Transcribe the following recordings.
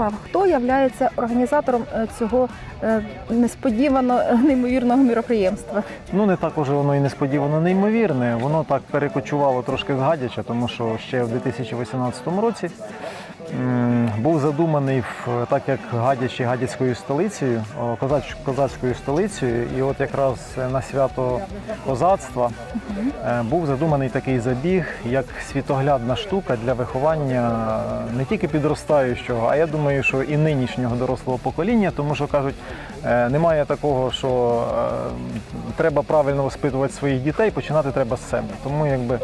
Ярослав, хто є організатором е, цього е, несподівано е, неймовірного міроприємства? Ну не так уже воно і несподівано неймовірне. Воно так перекочувало трошки з тому що ще в 2018 році був задуманий в так як Гадяч є гадяцькою столицею, козацькою столицею, і от якраз на свято козацтва е, був задуманий такий забіг, як світоглядна штука для виховання не тільки підростаючого, а я думаю, що і нинішнього дорослого покоління, тому що кажуть, е, немає такого, що е, треба правильно воспитувати своїх дітей, починати треба з себе. Тому якби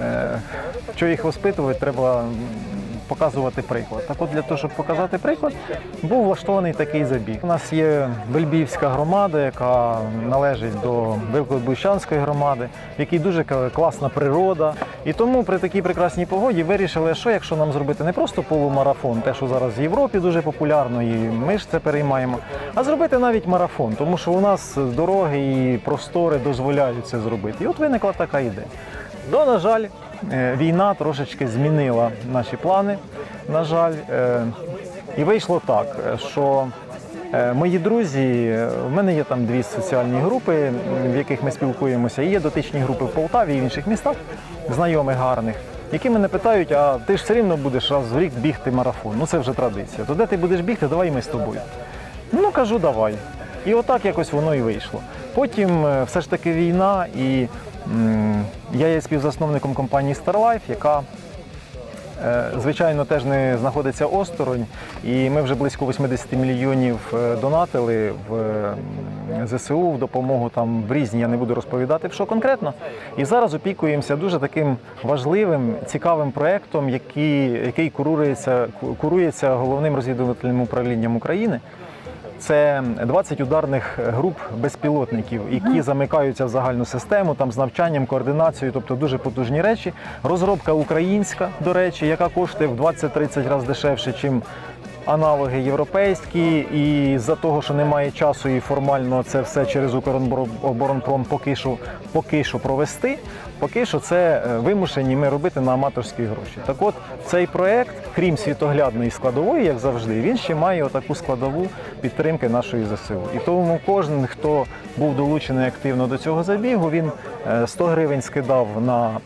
е, що їх воспитувати, треба показувати приклад. Так от для того, щоб показати приклад, був влаштований такий забіг. У нас є Бельбівська громада, яка належить до Великобущанської громади, в якій дуже класна природа. І тому при такій прекрасній погоді вирішили, що якщо нам зробити не просто полумарафон, те, що зараз в Європі дуже популярно, і ми ж це переймаємо, а зробити навіть марафон, тому що у нас дороги і простори дозволяють це зробити. І от виникла така ідея. Ну, на жаль, війна трошечки змінила наші плани. На жаль, е, і вийшло так, е, що е, мої друзі, е, в мене є там дві соціальні групи, в яких ми спілкуємося. І є дотичні групи в Полтаві і в інших містах, знайомих гарних, які мене питають: а ти ж все рівно будеш раз в рік бігти марафон. Ну це вже традиція. То де ти будеш бігти, давай ми з тобою. Ну кажу, давай. І отак якось воно і вийшло. Потім е, все ж таки війна, і я є співзасновником компанії StarLife, яка е, звичайно теж не знаходиться осторонь. І ми вже близько 80 мільйонів е, донатили в ЗСУ в допомогу там в різні, я не буду розповідати, що конкретно. І зараз опікуємося дуже таким важливим, цікавим проєктом, який, який курується, курується головним розвідувальним управлінням України. Це 20 ударних груп безпілотників, які замикаються в загальну систему там з навчанням, координацією, тобто дуже потужні речі. Розробка українська, до речі, яка коштує в 20-30 разів дешевше, ніж аналоги європейські. І за того, що немає часу і формально це все через Укроборонпром поки що, поки що провести. Поки що це е, вимушені ми робити на аматорські гроші. Так от цей проект, крім світоглядної складової, як завжди, він ще має таку складову підтримки нашої ЗСУ. І тому кожен, хто був долучений активно до цього забігу, він е, 100 гривень скидав на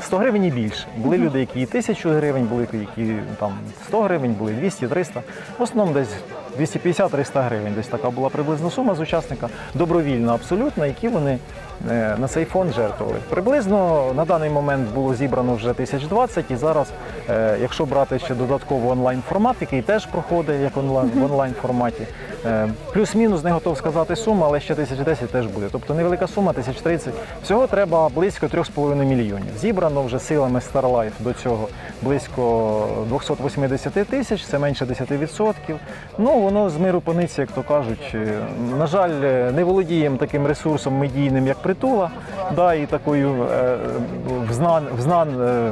100 гривень і більше. Були люди, які і 1000 гривень, були які там 100 гривень, були 200, 300. В основному десь 250-300 гривень. Десь така була приблизно сума з учасника, добровільна абсолютно, які вони е, на цей фонд жертвували. Приблизно на даний момент було зібрано вже 1020 і зараз, е, якщо брати ще додатково онлайн формат, який теж проходить як онлайн в онлайн форматі. е, Плюс-мінус не готов сказати суму, але ще 1010 теж буде. Тобто невелика сума, 1030. Всього треба близько 3,5 мільйонів. Зібрано вже силами StarLife до цього близько 280 тисяч, це менше 10%. Ну воно з миру пониці, як то кажуть. Е, На жаль, е, не володіємо таким ресурсом медійним, як притула, да, і такою е, взнан, взнан е,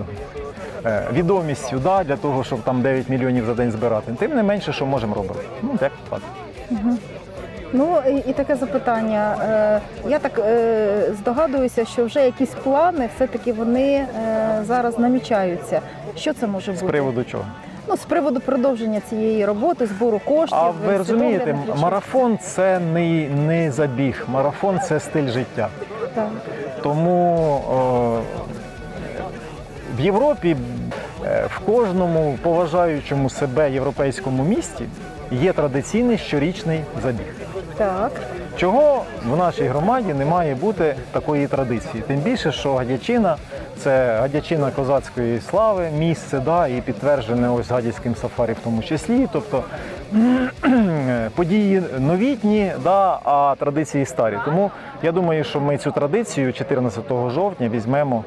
е, відомістю да, для того, щоб там 9 мільйонів за день збирати. Тим не менше, що можемо робити. Ну, як так. Ну і, і таке запитання. Е, я так е, здогадуюся, що вже якісь плани все-таки вони е, зараз намічаються. Що це може бути? З приводу чого? Ну, з приводу продовження цієї роботи, збору коштів. А ви розумієте, марафон це не, не забіг, марафон це стиль життя. Так. Тому о, в Європі е, в кожному поважаючому себе європейському місті є традиційний щорічний забіг. так. Чого в нашій громаді не має бути такої традиції? Tим більше, що Гадячина це Гадячина козацької слави, місце, да, і підтверджене ось Гадяцьким сафарі в тому числі. Тобто події новітні, да, а традиції старі. Тому я думаю, що ми цю традицію 14 жовтня візьмемо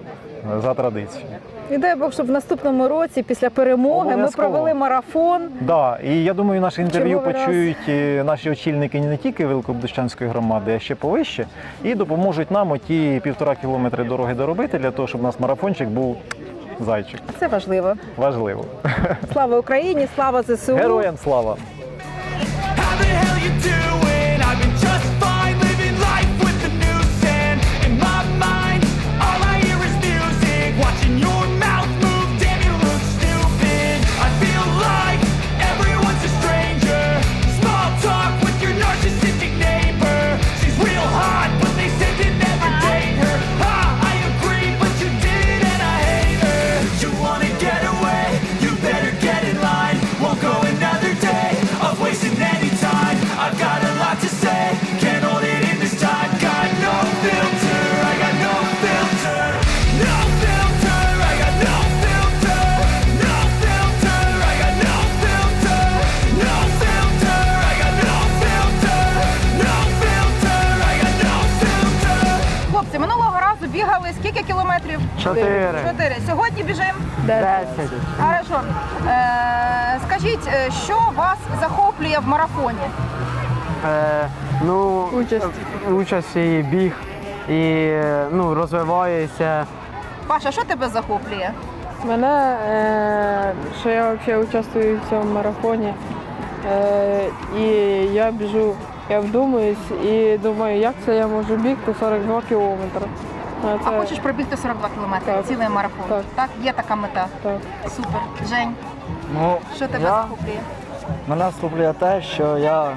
е, за традицію. І дай Бог, щоб в наступному році, після перемоги, ми Обов'язково. провели марафон. Да, і я думаю, наше інтерв'ю Черговий раз. почують е, наші очільники не тільки Великобдущанської громади, а ще повище, і допоможуть нам оті півтора кілометри дороги доробити для того, щоб у нас марафончик був зайчик. Це важливо. Важливо. Слава Україні, слава ЗСУ. Героям слава! How the hell you doing? Ви скільки кілометрів? Чотири. Чотири. Сьогодні біжимо? Десять. Хорошо. Е, скажіть, е, що вас захоплює в марафоні? Е, ну, участь. участь і біг, і е, ну, розвиваєшся. Паша, що тебе захоплює? Мене, е, що я взагалі участвую в цьому марафоні. Е, і я біжу, я вдумуюсь і думаю, як це я можу бігти 42 кілометри. А це- хочеш пробігти 42 кілометри, Так. цілий марафон. Так. Є така мета. Так. Супер. Жень, Ну, що тебе я, захоплює? мене схоплює те, що я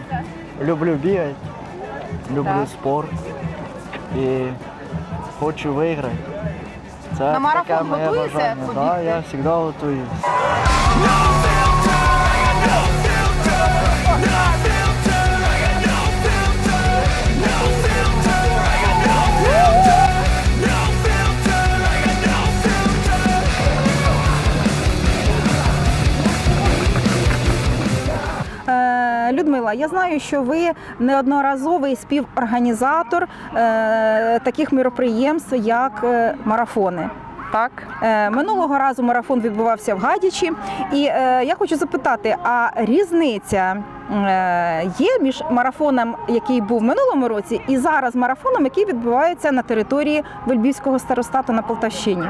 люблю бігати, люблю Так. спорт і хочу виграти. Це На марафон таке моє готуєшся бажання. Да, я завжди готуюсь. Людмила, я знаю, що ви неодноразовий співорганізатор е, таких міроприємств, як е, марафони. Так, Е, минулого разу марафон відбувався в Гадячі, і е, я хочу запитати: а різниця е, є між марафоном, який був в минулому році, і зараз марафоном, який відбувається на території Вельбівського старостату на Полтавщині?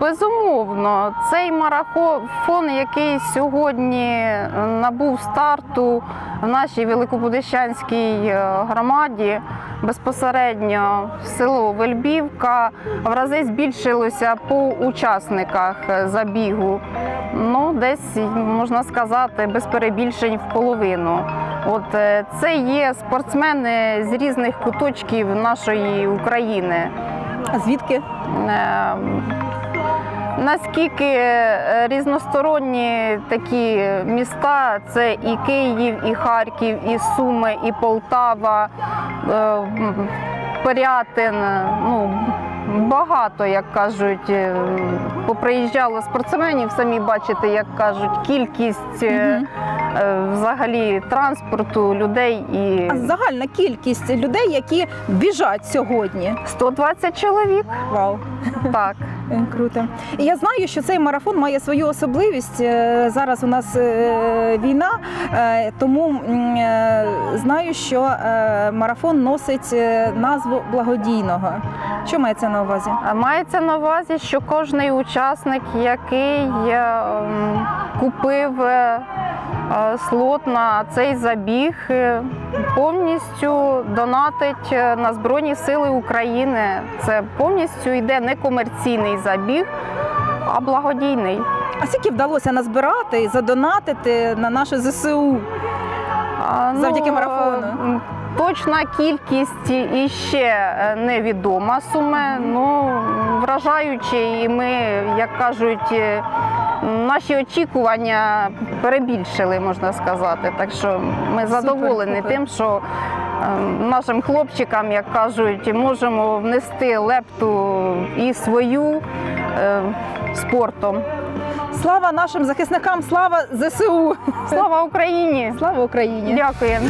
Безумовно, цей марафон, який сьогодні набув старту в нашій Великобудищанській е, громаді, безпосередньо в село Вельбівка, в рази збільшилося по учасниках е, забігу. Ну, десь можна сказати, без перебільшень в половину. От е, це є спортсмени з різних куточків нашої України. Звідки? Е, Наскільки е, різносторонні такі міста, це і Київ, і Харків, і Суми, і Полтава, е, Пирятин, ну багато, як кажуть, е, поприїжджало спортсменів. Самі бачите, як кажуть, кількість е, е, взагалі транспорту людей і А загальна кількість людей, які біжать сьогодні. 120 чоловік. Вау. Так. Е, Круто. І я знаю, що цей марафон має свою особливість. Е, Зараз у нас е, війна, е, тому е, знаю, що е, марафон носить е, назву благодійного. Що мається на увазі? А Мається на увазі, що кожний учасник, який е, купив е, е, слот на цей забіг, е, повністю донатить е, на Збройні Сили України. Це повністю йде не комерційний забіг, а благодійний. А скільки вдалося назбирати і задонатити на наше ЗСУ? Завдяки ну, марафону. Точна кількість іще е, невідома суми, ну вражаючи, і ми, як кажуть, е, наші очікування перебільшили, можна сказати. Так що ми задоволені супер. тим, що е, нашим хлопчикам, як кажуть, можемо внести лепту і свою е, спортом. Слава нашим захисникам! Слава ЗСУ! Слава Україні! Слава Україні! Дякуємо!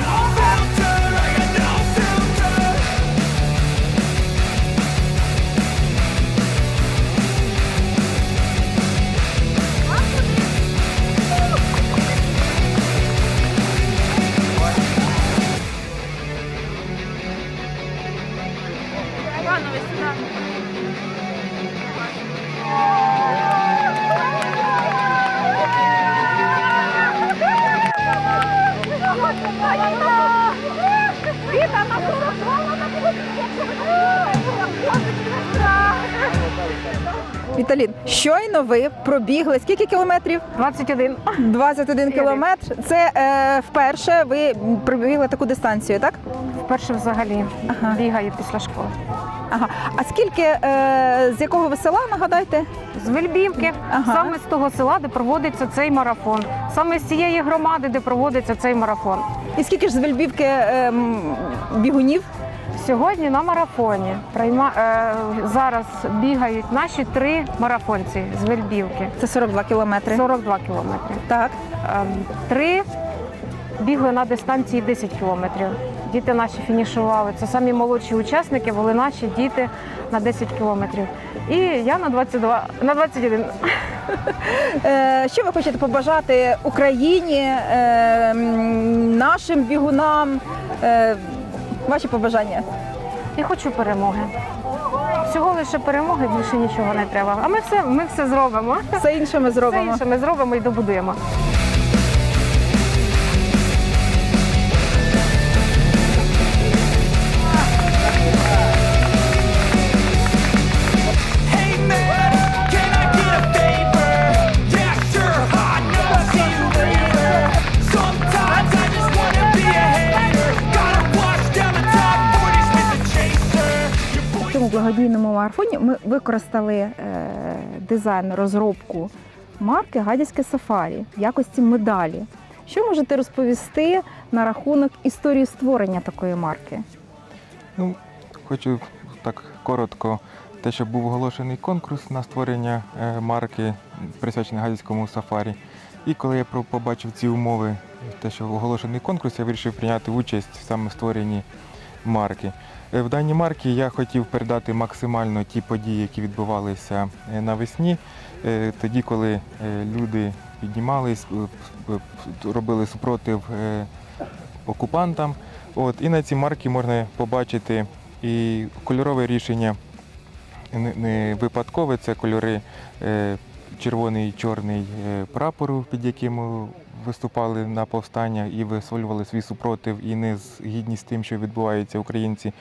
Віталін, щойно ви пробігли скільки кілометрів? 21. 21 кілометр. Це е, вперше ви пробігли таку дистанцію, так? Вперше взагалі Ага. бігаю після школи. Ага. А скільки е, з якого ви села нагадайте? З Вельбівки, Ага. саме з того села, де проводиться цей марафон, саме з цієї громади, де проводиться цей марафон. І скільки ж з Вельбівки е, бігунів? Сьогодні на марафоні прийма... е, зараз бігають наші три марафонці з Вельбівки. Це 42 кілометри. 42 кілометри. Так. Ем, Три бігли на дистанції 10 кілометрів. діти наші фінішували. Це самі молодші учасники були наші діти на 10 кілометрів. І я на 22, на 21. Е, Що ви хочете побажати Україні, е, нашим бігунам? Ваші побажання? Я хочу перемоги. Всього лише перемоги, більше нічого не треба. А ми все, ми все зробимо. Все інше ми Все зробимо. інше ми зробимо і добудуємо. Благодійному марафоні ми використали е, дизайн розробку марки Гадяцьке сафарі в якості медалі. Що можете розповісти на рахунок історії створення такої марки? Ну, хочу так коротко. Те, що був оголошений конкурс на створення е, марки, присвячений гадяцькому сафарі. І коли я побачив ці умови, те, що оголошений конкурс, я вирішив прийняти участь саме в створенні марки. Е, В даній марці я хотів передати максимально ті події, які відбувалися е, навесні, е, тоді, коли люди піднімались, робили супротив окупантам. От, і на цій марці можна побачити і кольорове рішення не, випадкове, це кольори червоний і чорний прапору, під яким виступали на повстання і висловлювали свій супротив і незгідність з тим, що відбувається українці.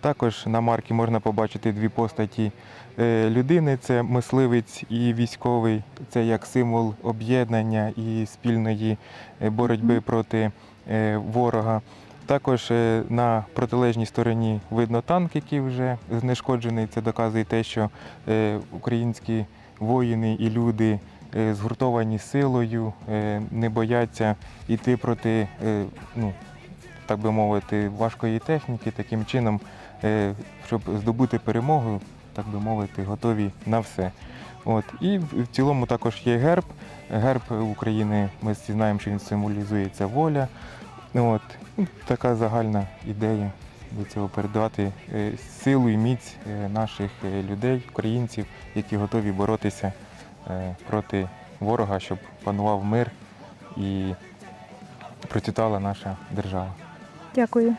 Також на марці можна побачити дві постаті е, людини: це мисливець і військовий, це як символ об'єднання і спільної е, боротьби проти е, ворога. Також на протилежній стороні видно танк, який вже знешкоджений. Це доказує те, що українські воїни і люди згуртовані силою, е, не бояться йти проти, е, ну, так би мовити, важкої техніки, таким чином, е, щоб здобути перемогу, так би мовити, готові на все. От. І в цілому також є герб. Герб України, ми всі знаємо, що він символізує це воля. От. Ну, Така загальна ідея до цього передавати е, силу і міць е, наших е, людей, українців, які готові боротися е, Е, проти ворога, щоб панував мир і процвітала наша держава. Дякую.